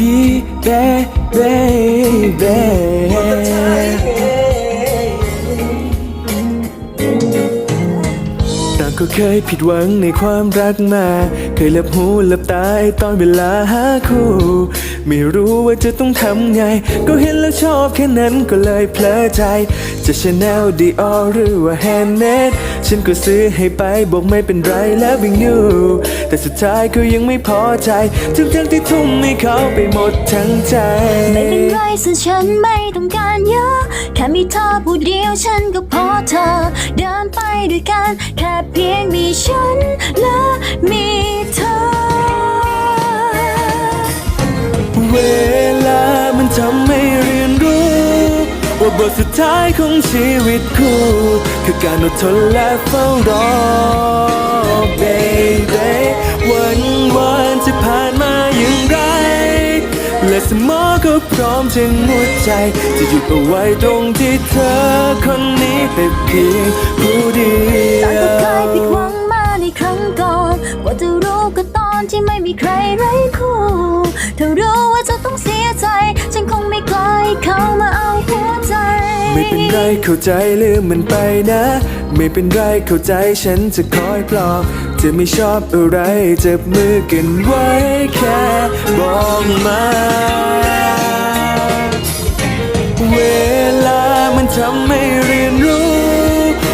be baby เคยผิดหวังในความรักมา เคยหลับหูหลับตาไอตอนเวลาหาคู่ ไม่รู้ว่าจะต้องทำไง ก็เห็นแล้วชอบแค่นั้นก็เลยเพลอใจ จะชาแนลดีออหรือว่าแฮนด์เมดฉันก็ซื้อให้ไปบอกไม่เป็นไรแล้ววิ่งอยู่แต่สุดท้ายก็ยังไม่พอใจทั้งทั้งที่ทุ่มให้เขาไปหมดทั้งใจ ไม่เป็นไรสิฉันไม่ต้องการเยอะ แค่มีเธอผู้เดียวฉันก็พอเธอ เดินไปด้วยกันแค่เพียงมีฉันและมีเธอ เวลามันทำให้เรียนรู้ ว่าบทสุดท้ายของชีวิตคู่ คือการอดทนและเฝ้ารอ baby วันวันจะผ่านมาอย่างไร และสมองก็พร้อมจะงดใจ จะหยุดเอาไว้ตรงที่เธอคนนี้แต่เพียงผู้เดีย ไรไร้คู่ถ้ารู้ว่าจะต้องเสียใจ ฉันคงไม่กล้าให้เขามาเอาหัวใจ ไม่เป็นไรเข้าใจลืมมันไปนะ ไม่เป็นไรเข้าใจฉันจะคอยปลอบจะไม่ชอบอะไรจับมือกันไว้แค่บอกมาเวลามันทำให้เรียนรู้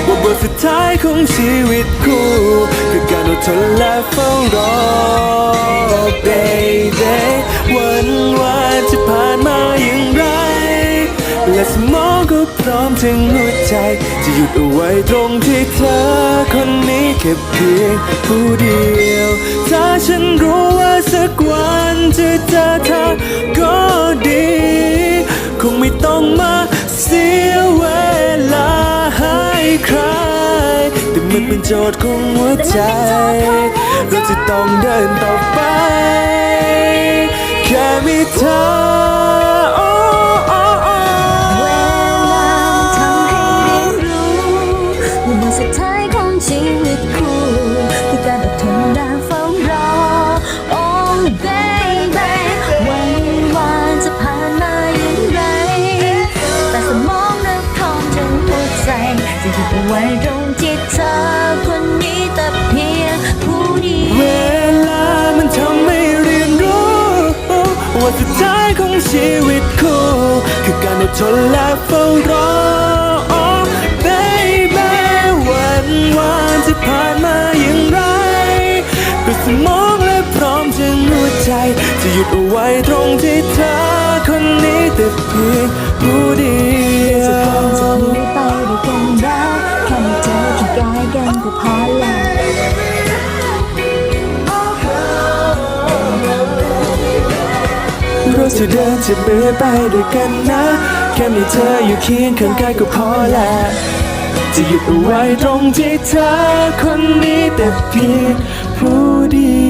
ว่าบทสุดท้ายของชีวิตคู่ ทนและเฝ้ารอ baby วันวานจะผ่านมาอย่างไร และสมองก็พร้อมถึงหัวใจ จะหยุดเอาไว้ตรงที่เธอคนนี้แค่เพียงผู้เดียว ถ้าฉันรู้ว่าสักวันจะเจอเธอก็ดี คงไม่ต้องมาเสีย เป็นโจทย์ของหัวใจ เราจะต้องเดินต่อไป แค่มีเธอ ว่าสุดท้ายของชีวิตคู่ คือการอดทนและเฝ้ารอ oh, baby วันวานจะผ่านมาอย่างไรก็สมองและพร้อมจะหัวใจ จะหยุดเอาไว้ตรงที่เธอคนนี้แต่เพียงผู้เดียวจะคงจะวมีไปด้วยกันแล้วแค่มีเธอที่กายกันก็พอแล้ว จะเดินจะเบื่อไปด้วยกันนะ แค่มีเธออยู่เคียงข้างกายก็พอแล้วจะหยุดเอาไว้ตรงที่เธอคนนี้แต่เพียงผู้เดี